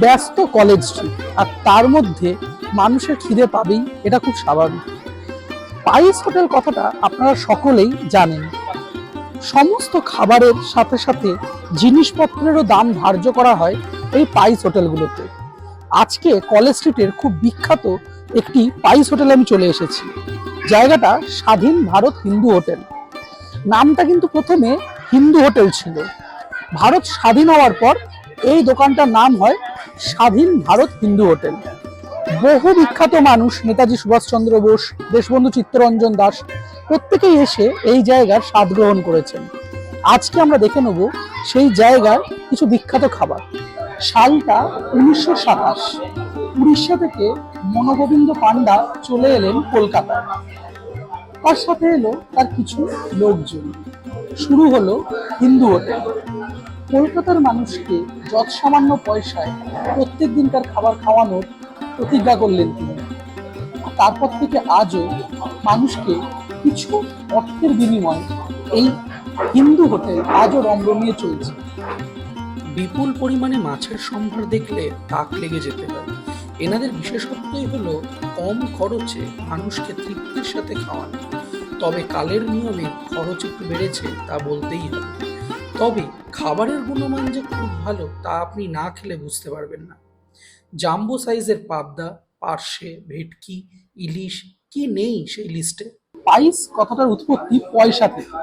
ব্যস্ত college street আর তার মধ্যে মানুষের খিদে পাবেই, এটা খুব স্বাভাবিক। পাইস হোটেল কথাটা আপনারা সকলেই জানেন। সমস্ত খাবারের সাথে সাথে জিনিসপত্রেরও দাম ধার্য করা হয় এই পাইস হোটেলগুলোতে। আজকে কলেজ স্ট্রিটের খুব বিখ্যাত একটি পাইস হোটেলে আমি চলে এসেছি। জায়গাটা স্বাধীন ভারত হিন্দু হোটেল। নামটা কিন্তু প্রথমে হিন্দু হোটেল ছিল। ভারত স্বাধীন হওয়ার পর এই দোকানটার নাম হয় স্বাধীন ভারত হিন্দু হোটেল। বহু বিখ্যাত মানুষ, নেতাজি সুভাষচন্দ্র বোস, দেশবন্ধু চিত্তরঞ্জন দাস, প্রত্যেকেই এসে এই জায়গার স্বাদ গ্রহণ করেছেন। আজকে আমরা দেখে নেব সেই জায়গার কিছু বিখ্যাত খাবার। সালটা উনিশশো সাতাশ। উড়িষ্যা থেকে মনোগোবিন্দ পান্ডা চলে এলেন কলকাতায় তার সাথে এলো তার কিছু লোকজন। শুরু হলো হিন্দু হোটেল। কলকাতার মানুষকে যৎ সামান্য পয়সায় প্রত্যেক দিনকার খাবার খাওয়ানোর প্রতিজ্ঞা করলেন তিনি। তারপর থেকে আজও মানুষকে কিছু অর্থের বিনিময়ে এই হিন্দু হোটেল আজও রমরমিয়ে চলছে। বিপুল পরিমাণে মাছের সম্ভার দেখলে তাক লেগে যেতে পারে। এনাদের বিশেষত্বই হলো কম খরচে মানুষকে তৃপ্তির সাথে খাওয়ানো। তবে কালের নিয়মে খরচ একটু বেড়েছে তা বলতেই হবে। তবে খাবারের গুণমান যে খুব ভালো, তা আপনি না খেলে বুঝতে পারবেন না। জাম্বো সাইজের পাবদা, পার্শে, ভেটকি, ইলিশ, কি নেই সেই লিস্টে? পাইস কথাটার উৎপত্তি পয়সা থেকে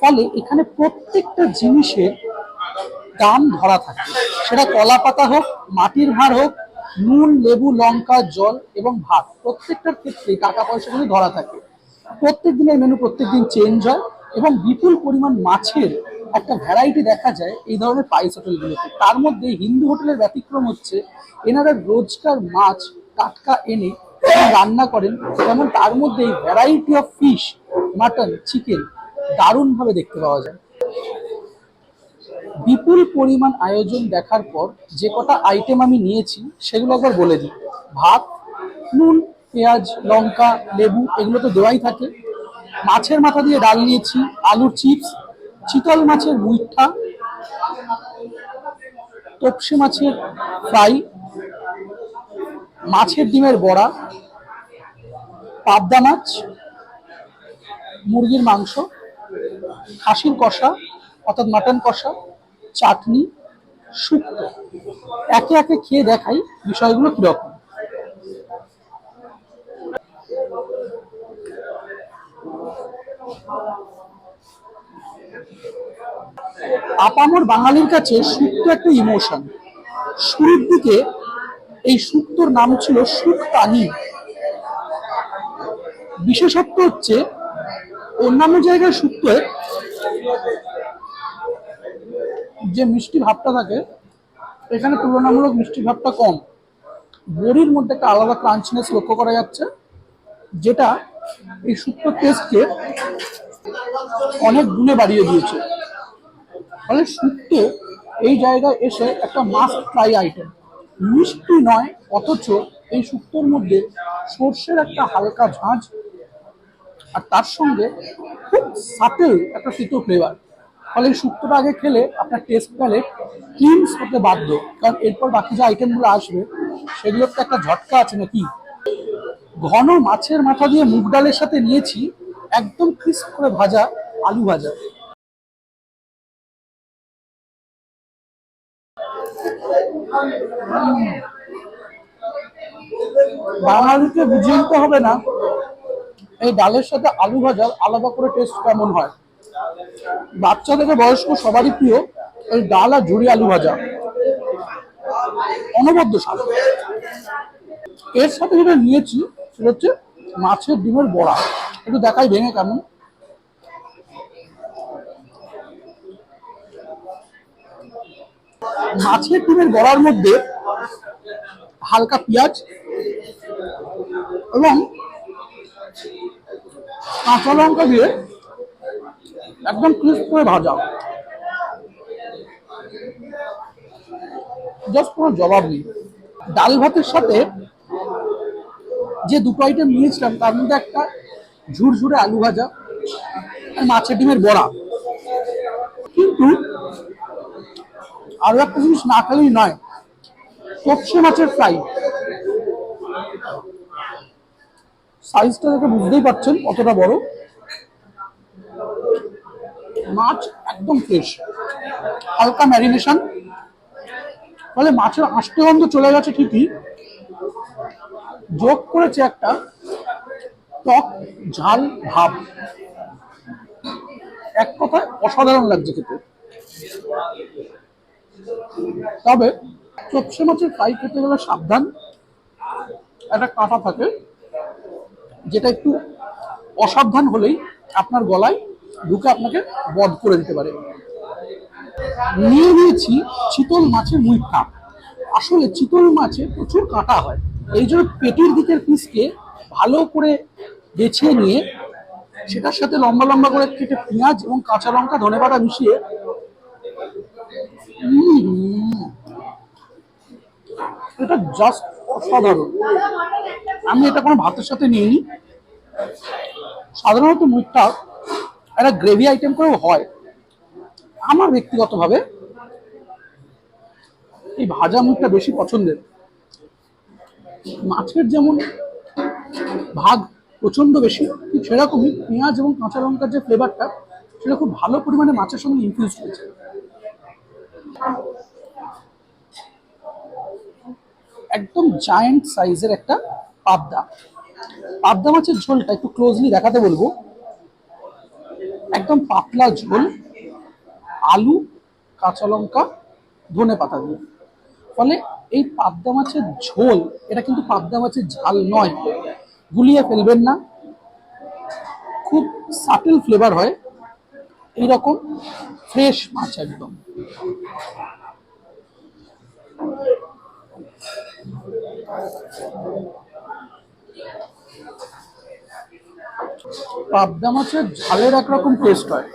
ফলে এখানে প্রত্যেকটা জিনিসের দাম ধরা থাকে। সেটা কলা পাতা হোক, মাটির ভাঁড় হোক, নুন, লেবু, লঙ্কা, জল এবং ভাত। প্রত্যেকটার ক্ষেত্রে টাকা পয়সাগুলি ধরা থাকে। প্রত্যেক দিনের মেনু প্রত্যেক দিন চেঞ্জ হয় এবং বিপুল পরিমাণ মাছের একটা ভ্যারাইটি দেখা যায় এই ধরনের পাইস হোটেলগুলোতে তার মধ্যে হিন্দু হোটেলের ব্যতিক্রম হচ্ছে এনারা রোজকার মাছ টাটকা এনে রান্না করেন, যেমন তার মধ্যে এই variety of fish mutton chicken দারুণভাবে দেখতে পাওয়া যায়। বিপুল পরিমাণ আয়োজন দেখার পর যে কটা আইটেম আমি নিয়েছি সেগুলো একবার বলে দিই। ভাত, নুন, পেঁয়াজ, লঙ্কা, লেবু, এগুলো তো দেওয়াই থাকে। মাছের মাথা দিয়ে ডাল নিয়েছি, আলুর চিপস চিতল মাছের মুইঠা, তপসি মাছের ফ্রাই, মাছের ডিমের বড়া, পাবদা মাছ, মুরগির মাংস, খাসির কষা, অর্থাৎ মাটন কষা, চাটনি, শুক্তো। একে একে খেয়ে দেখাই বিষয়গুলো কীরকম। আপামর বাঙালির কাছে শুক্তো একটা ইমোশন শুরুর দিকে এই শুক্তোর নাম ছিল শুক্তানি বিশেষত্ব হচ্ছে, অন্যান্য জায়গায় শুক্তোয় যে মিষ্টি ভাবটা থাকে, এখানে তুলনামূলক মিষ্টি ভাবটা কম। বড়ির মধ্যে একটা আলাদা ক্রাঞ্চনেস লক্ষ্য করা যাচ্ছে, যেটা এই শুক্তোর টেস্টকে অনেক গুণে বাড়িয়ে দিয়েছে। ফলে শুক্তো এই জায়গায় এসে একটা মাস্ট ট্রাই আইটেম মিষ্টি নয়, অথচ এই শুক্তোর মধ্যে সর্ষের একটা হালকা ঝাঁঝ আর তার সঙ্গে খুব সাটেল একটা তিতো ফ্লেভার ফলে এই শুক্তোটা আগে খেলে আপনার টেস্ট প্যালেট ক্লিনস হতে বাধ্য। কারণ এরপর বাকি যে আইটেমগুলো আসবে, সেগুলোর তো একটা ঝটকা আছে নাকি? ঘন মাছের মাথা দিয়ে মুগ ডালের সাথে নিয়েছি, একদম ক্রিস্প করে ভাজা আলু ভাজা। বাঙালিকে বুঝিয়ে দিতে হবে না। এই ডালের সাথে আলু ভাজার আলাদা করে টেস্ট কেমন হয়? বাচ্চা থেকে বয়স্ক সবারই প্রিয় এই ডাল আর ঝুড়ি আলু ভাজা। অনবদ্য স্বাদ। এর সাথে যেটা নিয়েছি, সেটা হচ্ছে মাছের ডিমের বড়া। একটু দেখাই ভেঙে কেমন? মাছের ডিমের বড়ার মধ্যে হালকা পেঁয়াজ এবং কাঁচা লঙ্কা দিয়ে একদম ক্রিস্প করে ভাজা। জাস্ট কোনো জবাব নেই। ডাল ভাতের সাথে যে দুটো আইটেম নিয়েছিলাম, তার মধ্যে একটা ঝুরঝুরে আলু ভাজা আর মাছের ডিমের বড়া। কিন্তু আরও একটা জিনিস না খেলেই নয়, সর্ষে মাছের ফ্রাই। সাইজটা দেখে বুঝতেই পারছেন কতটা বড়। মাছ একদম ফ্রেশ হালকা ম্যারিনেশন ফলে মাছের আষ্টে গন্ধ চলে গেছে ঠিকই। যোগ করেছে একটা টক ঝাল ভাব। এক কথায় অসাধারণ লাগছে খেতে। তবে চপসে মাছের ফ্রাই খেতে গেলে সাবধান। একটা কাঁটা থাকে যেটা একটু অসাবধান হলেই আপনার গলায় ঢুকে আপনাকে বধ করে দিতে পারে। নিয়ে নিয়েছি চিতল মাছের মুইঠা আসলে চিতল মাছে প্রচুর কাঁটা হয় এই জন্য পেটির দিকের পিসকে ভালো করে বেছে নিয়ে সেটার সাথে লম্বা লম্বা করে কেটে পেঁয়াজ এবং কাঁচা লঙ্কা ধনেপাতা মিশিয়ে উম, এটা জাস্ট অসাধারণ। আমি এটা কোনো ভাতের সাথে নিইনি। সাধারণত মুখটা একটা গ্রেভি আইটেম করেও হয়। আমার ব্যক্তিগতভাবে এই ভাজা মুখটা বেশি পছন্দের। মাছের যেমন ভাগ প্রচণ্ড বেশি সেরকমই পেঁয়াজ এবং কাঁচা লঙ্কার যে ফ্লেভারটা সেটা খুব ভালো পরিমাণে মাছের সঙ্গে ইনফিউজ হয়েছে। একদম জায়েন্ট সাইজের একটা পাবদা। পাবদা মাছের ঝোলটা একটু ক্লোজলি দেখাতে বলব। একদম পাতলা ঝোল, আলু, কাঁচা লঙ্কা, ধনে পাতা দিয়ে। ফলে এই পাবদা মাছের ঝোল, এটা কিন্তু পাবদা মাছের ঝাল নয়। গুলিয়ে ফেলবেন না। খুব সাটেল ফ্লেভার হয়। এইরকম ফ্রেশ মাছ একদম। পাবদা মাছের ঝালের একরকম টেস্ট হয়।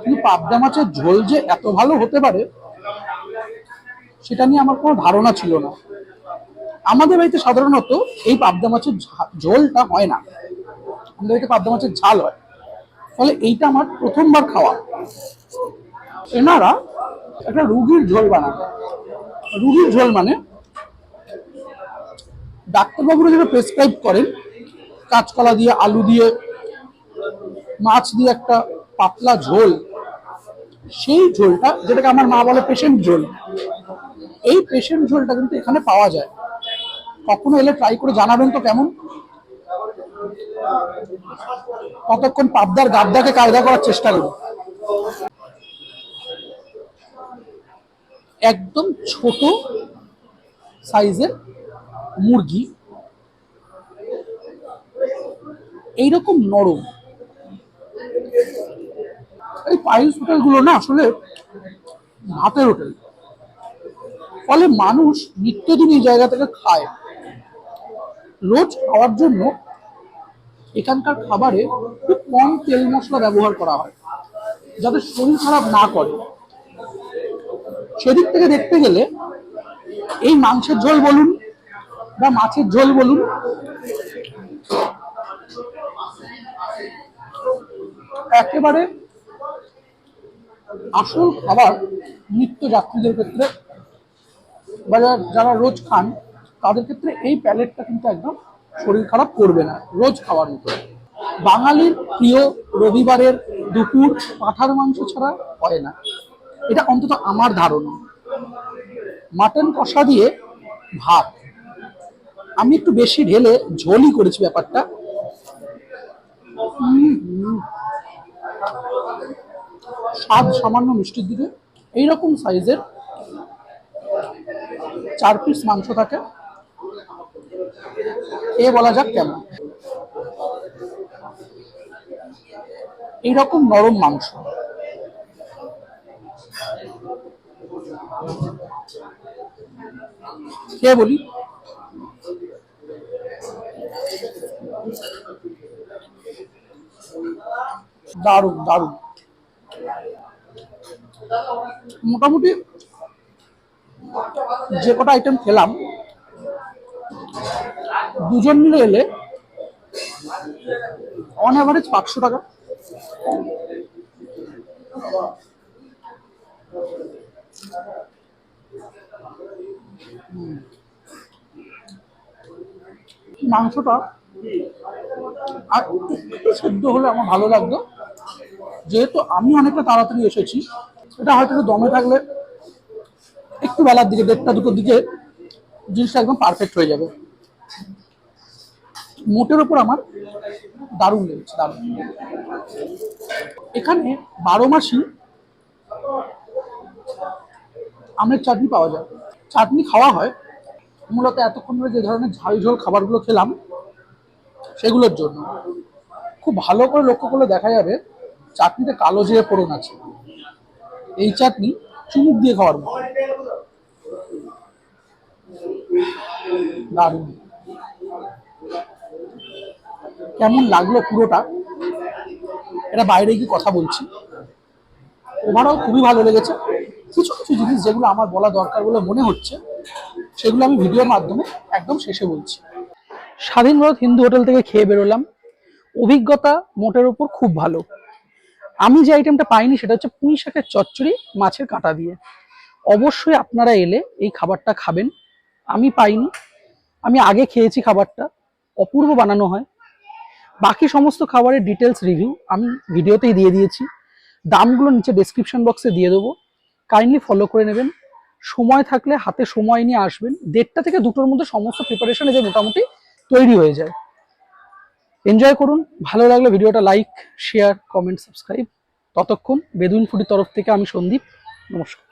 কিন্তু পাবদা মাছের ঝোল যে এত ভালো হতে পারে, সেটা নিয়ে আমার কোনো ধারণা ছিল না। আমাদের বাড়িতে সাধারণত এই পাবদা মাছের ঝোলটা হয় না। আমাদের বাড়িতে পাবদা মাছের ঝাল হয়। ফলে এইটা আমার প্রথমবার খাওয়া। এনারা একটা রুগীর ঝোল বানান রুগীর ঝোল মানে ডাক্তারবাবুরা যেটা প্রেসক্রাইব করেন, কাঁচকলা দিয়ে আলু দিয়ে, মাছ দিয়ে একটা পাতলা ঝোল, সেই ঝোলটা, যেটাকে আমার মা বলে পেশেন্ট ঝোল, এই পেশেন্ট ঝোলটা কিন্তু এখানে পাওয়া যায়। কখনো এলে ট্রাই করে জানাবেন তো কেমন? কতক্ষণ পাবদার গাবদাকে কায়দা করার চেষ্টা করুন। একদম ছোট সাইজের মুরগি, এইরকম নরম। এই পাইলস হোটেলগুলো না আসলে ভাতের হোটেল। ফলে মানুষ নিত্যদিন এই জায়গা থেকে খায়। রোজ খাওয়ার জন্য এখানকার খাবারে খুব কম তেল মশলা ব্যবহার করা হয়, যাতে শরীর খারাপ না করে। সেদিক থেকে দেখতে গেলে এই মাংসের ঝোল বলুন বা মাছের ঝোল বলুন। একেবারে আসল খাবার নিত্য যাত্রীদের ক্ষেত্রে বা যারা- রোজ খান, তাদের ক্ষেত্রে এই প্যালেটটা কিন্তু একদম শরীর খারাপ করবে না, রোজ খাওয়ার মতো। বাঙালির প্রিয় রবিবারের দুপুর পাঁঠার মাংস ছাড়া হয় না। এটা অন্তত আমার ধারণা। মাটন কষা দিয়ে ভাত। আমি একটু বেশি ঢেলে ঝোলই করেছি ব্যাপারটা। স্বাদ সামান্য মিষ্টির দিকে। এইরকম সাইজের চার পিস মাংস থাকে। এ বলা যাক কেমন। এইরকম নরম মাংস। কে বলি। দারুণ দারুণ। মোটামুটি যে কটা আইটেম খেলাম, দুজন মিলে এলে অন অ্যাভারেজ পাঁচশো টাকা। মাংসটা আর একটু সেদ্ধ হলে আমার ভালো লাগতো। যেহেতু আমি অনেকটা তাড়াতাড়ি এসেছি, এটা হয়তো দমে থাকলে একটু বেলার দিকে, দেড়টা দুটোর দিকে জিনিসটা একদম পারফেক্ট হয়ে যাবে। মোটের ওপর আমার দারুণ লেগেছে, দারুণ। এখানে বারো মাসই আমের চাটনি পাওয়া যায়। চাটনি খাওয়া হয়, মূলত এতক্ষণ ধরে যে ধরনের ঝাল ঝোল খাবারগুলো খেলাম, সেগুলোর জন্য। খুব ভালো করে লক্ষ্য করলে দেখা যাবে চাটনিতে কালো জিরে ফোড়ন আছে, এই চাটনি চুমুক দিয়ে খাওয়ার মতো। দারুণ। কেমন লাগল পুরোটা? এটা বাইরে গিয়ে কথা বলছি। ওভারঅল খুবই ভালো লেগেছে। কিছু কিছু জিনিস যেগুলো আমার বলা দরকার বলে মনে হচ্ছে, সেগুলো আমি ভিডিওর মাধ্যমে একদম শেষে বলছি। স্বাধীন ভারত হিন্দু হোটেল থেকে খেয়ে বেরোলাম। অভিজ্ঞতা মোটের উপর খুব ভালো। আমি যে আইটেমটা পাইনি সেটা হচ্ছে পুঁই শাকের চচ্চড়ি মাছের কাঁটা দিয়ে। অবশ্যই আপনারা এলে এই খাবারটা খাবেন। আমি পাইনি। আমি আগে খেয়েছি খাবারটা। অপূর্ব বানানো হয়। বাকি সমস্ত খাবারের ডিটেলস রিভিউ আমি ভিডিওতেই দিয়ে দিয়েছি। দামগুলো নিচে ডেসক্রিপশন বক্সে দিয়ে দেবো। কাইন্ডলি ফলো করে নেবেন। সময় থাকলে হাতে সময় নিয়ে আসবেন। দেড়টা থেকে দুটোর মধ্যে সমস্ত প্রিপারেশন এদের মোটামুটি তৈরি হয়ে যায়। এনজয় করুন। ভালো লাগলে ভিডিওটা লাইক শেয়ার কমেন্ট সাবস্ক্রাইব ততক্ষণ বেদুইন ফুডির তরফ থেকে আমি সন্দীপ। নমস্কার।